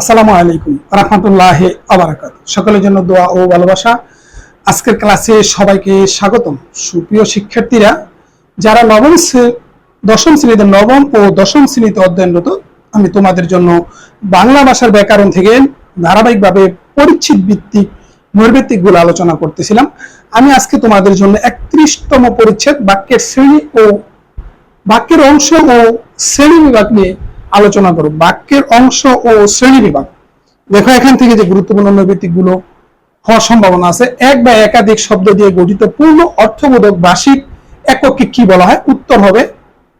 আসসালামু আলাইকুম রহমতুল্লাহ আবরাকাত সকলের জন্য দোয়া ও ভালোবাসা। আজকের ক্লাসে সবাইকে স্বাগতম। সুপ্রিয় শিক্ষার্থীরা, যারা নবম দশম শ্রেণীতে নবম ও দশম শ্রেণীতে অধ্যয়নরত, আমি তোমাদের জন্য বাংলা ভাষার ব্যাকরণ থেকে ধারাবাহিকভাবে পরিচ্ছিদ ভিত্তিক নৈর্ভিত্তিকগুলো আলোচনা করতেছিলাম। আমি আজকে তোমাদের জন্য একত্রিশতম পরিচ্ছেদ বাক্যের শ্রেণি ও বাক্যের অংশ ও শ্রেণি বিভাগ নিয়ে আলোচনা করব বাক্যের অংশ ও শ্রেণি বিভাগ। দেখো, এখান থেকে যে গুরুত্বপূর্ণ নৈবিত্তিকগুলো হওয়ার সম্ভাবনা আছে। এক বা একাধিক শব্দ দিয়ে গঠিত পূর্ণ অর্থবোধক ভাষিক এককে কি বলা হয়? উত্তর হবে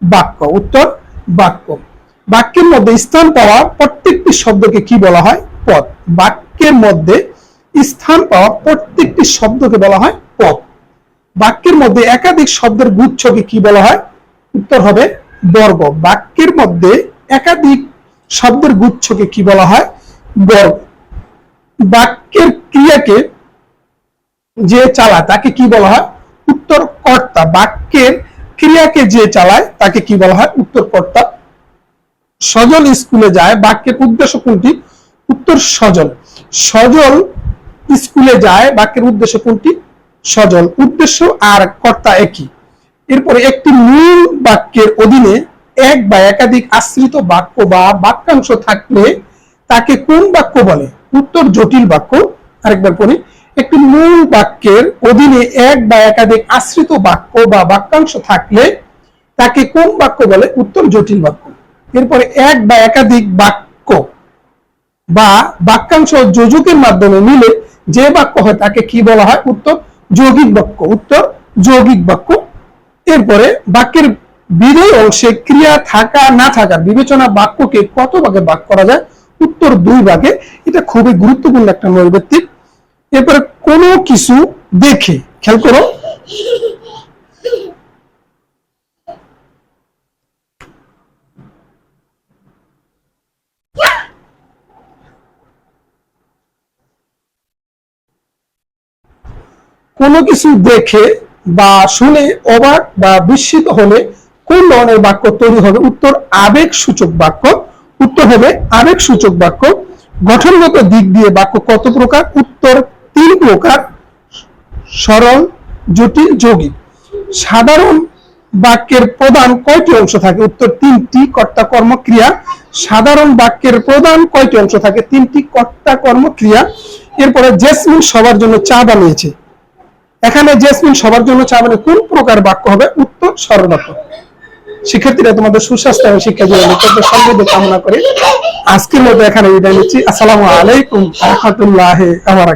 বাক্য। উত্তর, বাক্য। বাক্যের মধ্যে স্থান পাওয়া প্রত্যেকটি শব্দকে কি বলা হয়? পদ। বাক্যের মধ্যে স্থান পাওয়া প্রত্যেকটি শব্দকে বলা হয় পদ। বাক্যের মধ্যে একাধিক শব্দের গুচ্ছকে কি বলা হয়? উত্তর হবে বর্গ। বাক্যের মধ্যে একাধিক শব্দের গুচ্ছকে কি বলা হয়? বর্গ বাক্যের ক্রিয়াকে যে চালায়, তাকে কি বলা হয়? উত্তর কর্তা বাক্যের ক্রিয়াকে যে চালায়, তাকে কি বলা হয়? উত্তর কর্তা সজল স্কুলে যায়, বাক্যের উদ্দেশ্য কোনটি? উত্তর সজল। সজল স্কুলে যায়, বাক্যের উদ্দেশ্য কোনটি? সজল। উদ্দেশ্য আর কর্তা একই। এরপরে একটি মূল বাক্যের অধীনে এক বা একাধিক আশ্রিত বাক্য বা বাক্যাংশ থাকলে তাকে কোন বাক্য বলে? উত্তর জটিল বাক্য। আরেকবার পড়ি। একটি মূল বাক্যের অধীনে এক বা একাধিক আশ্রিত বাক্য বা বাক্যাংশ থাকলে তাকে কোন বাক্য বলে? উত্তর জটিল বাক্য। এরপরে এক বা একাধিক বাক্য বা বাক্যাংশ যোজকের মাধ্যমে মিলে যে বাক্য হয় তাকে কি বলা হয়? উত্তর যৌগিক বাক্য। উত্তর যৌগিক বাক্য। এরপরে বাক্যের বিধেয় অংশে ক্রিয়া থাকা না থাকা বিবেচনা বাক্যকে কত ভাগে ভাগ করা যায়? উত্তর দুই ভাগে। এটা খুবই গুরুত্বপূর্ণ একটা নৈর্ব্যক্তিক এরপরে কোনো কিছু দেখে, খেয়াল করো। কোনো কিছু দেখে বা শুনে, অবাক বা বিস্মিত হলে কোন ধরনের বাক্য তৈরি হবে? উত্তর আবেগ সূচক বাক্য। উত্তর হবে আবেগ সূচক বাক্য। গঠনগত দিক দিয়ে বাক্য কত প্রকার? উত্তর তিন প্রকার। সরল, জটিল, যৌগিক। সাধারণ বাক্যের প্রধান কয়টি অংশ থাকে? উত্তর তিনটি কর্তা কর্ম ক্রিয়া সাধারণ বাক্যের প্রধান কয়টি অংশ থাকে? তিনটি কর্তা কর্ম ক্রিয়া এরপরে জেসমিন সবার জন্য চা বানিয়েছে। এখানে জেসমিন সবার জন্য চা মানে কোন প্রকার বাক্য হবে? উত্তর সরল শিক্ষার্থীরা তোমাদের সুস্বাস্থ্য এবং শিক্ষা জীবনে তোমাদের সমৃদ্ধ কামনা করে আজকের মতো এখানে বিদায় নিচ্ছি। আসসালামু আলাইকুম রহমতুল্লাহ আমার